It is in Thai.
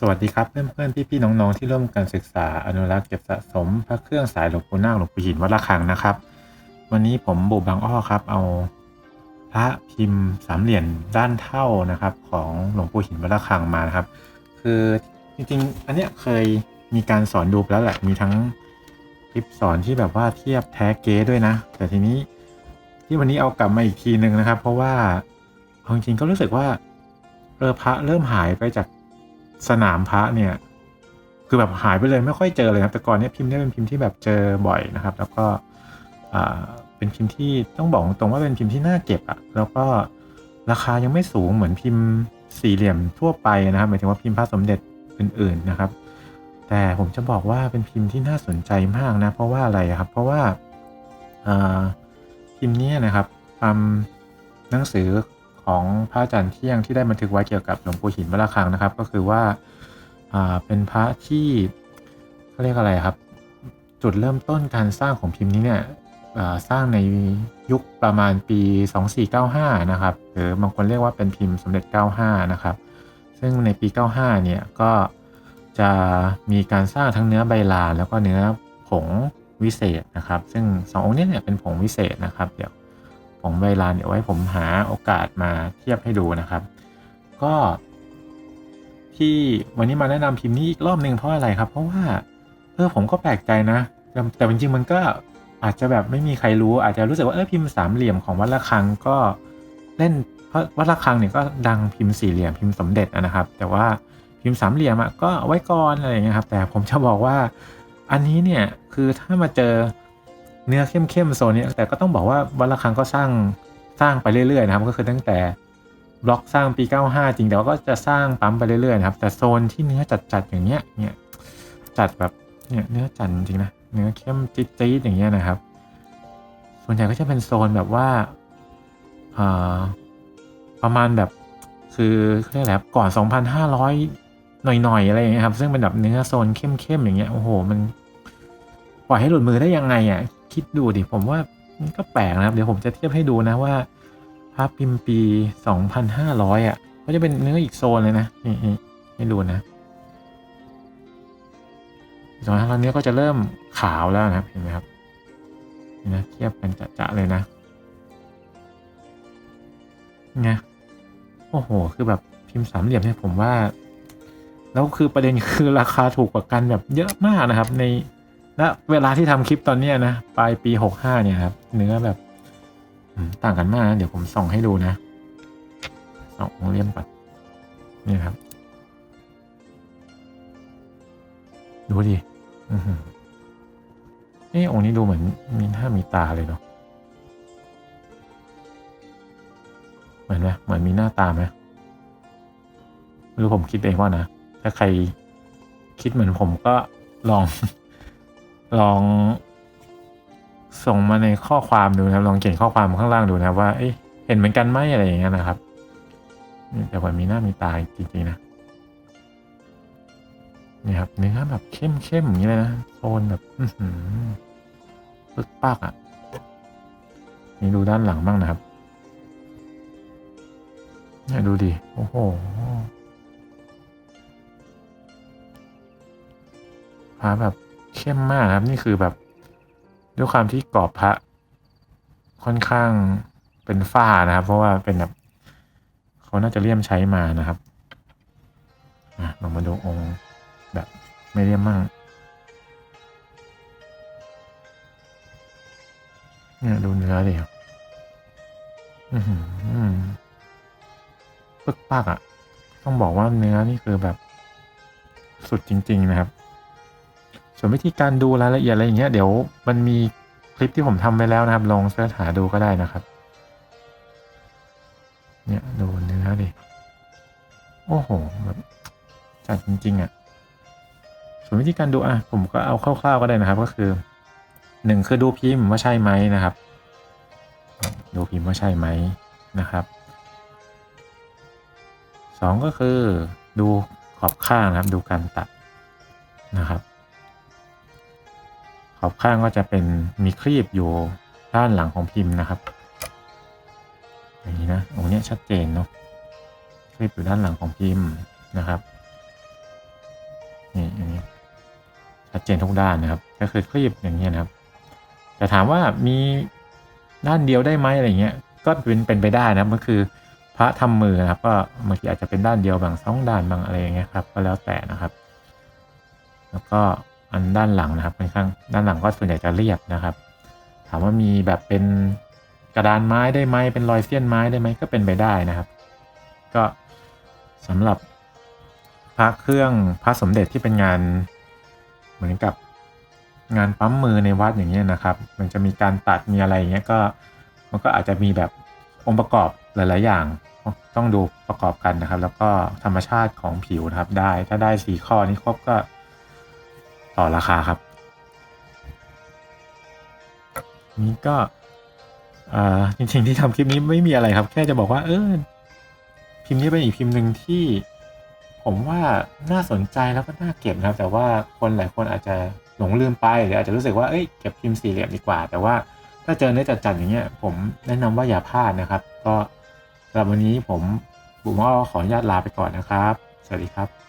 สวัสดีครับเพื่อนๆพี่ๆน้องๆที่ร่วมกันศึกษาอนุรักษ์เก็บสะสม พระเครื่องสายหลวงปู่นาคหลวงปู่หินวัดระฆังนะครับ วันนี้ผมบุบางอ้อครับ เอาพระพิมพ์สามเหลี่ยมด้านเท่านะครับ ของหลวงปู่หินวัดระฆังมานะครับ คือจริงๆ อันเนี้ยเคยมีการสอนดูไปแล้วแหละมีทั้งคลิปสอนที่แบบว่าเทียบแท้เก๊ด้วยนะ แต่ทีนี้ที่วันนี้เอากลับมาอีกทีนึงนะครับ เพราะว่าเอาจริงๆก็รู้สึกว่าเออพระเริ่มหายไปจาก สนามพระเนี่ย คือแบบหายไปเลยไม่ค่อยเจอเลยครับแต่ก่อนเนี้ยพิมพ์เนี่ยเป็นพิมพ์ที่แบบเจอบ่อยนะครับ แล้วก็เป็นพิมพ์ที่ต้องบอกตรงว่าเป็นพิมพ์ที่น่าเก็บอะแล้วก็ราคายังไม่สูงเหมือนพิมพ์สี่เหลี่ยมทั่วไปนะครับหมายถึงว่าพิมพ์พระสมเด็จอื่น ๆนะครับ แต่ผมจะบอกว่าเป็นพิมพ์ที่น่าสนใจมากนะ เพราะว่าอะไรครับ เพราะว่าพิมพ์เนี้นะครับตามหนังสือ ของพระอาจารย์เที่ยงที่ได้บันทึกไว้เกี่ยวกับหลวงปู่หินวัดระฆังนะครับ ก็คือว่าเป็นพระที่เขาเรียกอะไรครับ จุดเริ่มต้นการสร้างของพิมพ์นี้เนี่ยสร้างในยุคประมาณปี 2495 นะครับ หรือบางคนเรียกว่าเป็นพิมพ์สมเด็จ 95 นะครับ ซึ่งในปี 95 เนี่ยก็จะมีการสร้างทั้งเนื้อใบลานแล้วก็เนื้อผงวิเศษนะครับ ซึ่งสององค์นี้เนี่ยเป็นผงวิเศษนะครับ เดี๋ยว ผงใบลานเดี๋ยวไว้ผมหาโอกาสมาเทียบให้ดูนะครับ ก็ ที่วันนี้มาแนะนำพิมพ์นี้อีกรอบหนึ่งเพราะอะไรครับ เพราะว่าเออผมก็แปลกใจนะแต่แต่จริงๆมันก็อาจจะแบบไม่มีใครรู้อาจจะรู้สึกว่าเออพิมพ์สามเหลี่ยมของวัดระฆังก็เล่นเพราะวัดระฆังเนี่ยก็ดังพิมพ์สี่เหลี่ยมพิมพ์สมเด็จนะครับ แต่ว่าพิมพ์สามเหลี่ยมอะก็ไว้ก่อนอะไรอย่างเงี้ยครับ แต่ผมจะบอกว่าอันนี้เนี่ยคือถ้ามาเจอ เนื้อเข้มๆโซนนี้แต่ก็ต้องบอกว่าวัดระฆังก็สร้างสร้างไปเรื่อยๆนะครับ ก็คือตั้งแต่บล็อกสร้างปี 95 จริงแต่ว่าก็จะสร้างปั๊มไปเรื่อยๆนะครับ แต่โซนที่เนื้อจัดๆอย่างเงี้ยเนี่ยจัดแบบเนี่ยเนื้อจัดจริงนะเนื้อเข้มจี๊ดๆอย่างเงี้ยนะครับ ส่วนใหญ่ก็จะเป็นโซนแบบว่าประมาณแบบคือเรียกอะไรครับก่อน 2,500 หน่อยๆอะไรอย่างเงี้ยครับ ซึ่งเป็นแบบเนื้อโซนเข้มๆอย่างเงี้ยโอ้โหมันปล่อยให้หลุดมือได้ยังไงอะ คิดดูดิผมว่ามันก็แปลกนะครับ เดี๋ยวผมจะเทียบให้ดูนะว่าภาพพิมพ์ปี 2,500 อะก็จะเป็นเนื้ออีกโซนเลยนะนี่ให้ดูนะสองพันห้าร้อยเนื้อก็จะเริ่มขาวแล้วนะครับเห็นไหมครับนี่นะเทียบกันจะๆเลยนะไงโอ้โห คือแบบพิมพ์สามเหลี่ยมเนี่ยผมว่า แล้วคือประเด็นคือราคาถูกกว่ากันแบบเยอะมากนะครับ ใน ณเวลาที่ทำคลิปตอนเนี้นะปลายปี65เนี่ยครับ เนื้อแบบต่างกันมากนะเดี๋ยวผมส่องให้ดูนะส่ององเลี่ยมปัดนี่ครับ ดูดิอืออเอ้องค์นี้ดูเหมือนมีหน้ามีตาเลยเนาะเหมือนไหมเหมือนมีหน้าตาไหมไม่รู้ผมคิดเองว่านะ ถ้าใครคิดเหมือนผมก็ลอง ลอง ส่งมาในข้อความดูนะครับ ลองเขียนข้อความข้างล่างดูนะครับว่าเอ๊ะเห็นเหมือนกันไหมอะไรอย่างเงี้ยนะครับแต่ว่ามีหน้ามีตาจริงๆนะนี่ครับเนื้อแบบเข้มๆอย่างนี้เลยนะโซนแบบปึกปักอะนี่ดูด้านหลังบ้างนะครับเนี่ยดูดิโอ้โหพาแบบ เข้มมากครับนี่คือแบบ ด้วยความที่กรอบพระ ค่อนข้างเป็นฝ้านะครับ เพราะว่าเป็นแบบเขาน่าจะเลี่ยมใช้มานะครับอะลองมาดูองค์แบบไม่เลี่ยมมั่งเนี่ยดูเนื้อดิครับอือหือปึกปักอะ ต้องบอกว่าเนื้อนี่คือแบบสุดจริง ๆ นะครับ ส่วนวิธีการดูรายละเอียดอะไรอย่างเงี้ยเดี๋ยวมันมีคลิปที่ผมทำไปแล้วนะครับ ลองเสิร์ชหาดูก็ได้นะครับ เนี่ยดูเนื้อดิ โอ้โหแบบจัดจริงๆอะ ส่วนวิธีการดูอะผมก็เอาคร่าวๆก็ได้นะครับ ก็คือหนึ่งคือดูพิมพ์ว่าใช่ไหมนะครับ ดูพิมพ์ว่าใช่ไหมนะครับสองก็คือดูขอบข้างนะครับ ดูการตัดนะครับ อบข้างก็จะเป็นมีครีบอยู่ด้านหลังของพิมพ์นะครับอย่างนี้นะตรงนี้ชัดเจนเนาะครีบอยู่ด้านหลังของพิมพ์นะครับนี่อันนี้ชัดเจนทุกด้านนะครับ ก็คือคลีบอย่างเงี้ยนะครับ แต่ถามว่ามีด้านเดียวได้ไหมอะไรเงี้ยก็เป็นเป็นไปได้นะมันคือพระทำมือนะครับ ก็บางทีอาจจะเป็นด้านเดียวบางสองด้านบางอะไรอย่างเงี้ยครับ ก็แล้วแต่นะครับ แล้วก็ อันด้านหลังนะครับค่อนข้างด้านหลังก็ส่วนใหญ่จะเรียบนะครับ ถามว่ามีแบบเป็นกระดานไม้ได้ไหมเป็นรอยเสี้ยนไม้ได้ไหมก็เป็นไปได้นะครับ ก็สำหรับพระเครื่องพระสมเด็จที่เป็นงานเหมือนกับงานปั๊มมือในวัดอย่างเงี้ยนะครับ มันจะมีการตัดมีอะไรอย่างเงี้ยก็มันก็อาจจะมีแบบองค์ประกอบหลาย ๆ อย่างต้องดูประกอบกันนะครับ แล้วก็ธรรมชาติของผิวนะครับได้ถ้าได้สี่ข้อนี้ครบก็ ต่อราคาครับ นี้ก็อ่าจริงๆที่ทำคลิปนี้ไม่มีอะไรครับ แค่จะบอกว่า เออพิมพ์นี้เป็นอีกพิมพ์หนึ่งที่ ผมว่าน่าสนใจแล้วก็น่าเก็บนะครับ แต่ว่าคนหลายคนอาจจะหลงลืมไปหรืออาจจะรู้สึกว่าเอ้ยเก็บพิมพ์สี่เหลี่ยมดีกว่า แต่ว่าถ้าเจอเนื้อจัดๆอย่างเงี้ย ผมแนะนำว่าอย่าพลาดนะครับ ก็สำหรับวันนี้ผมบุ๋มอ้อขออนุญาตลาไปก่อนนะครับ สวัสดีครับ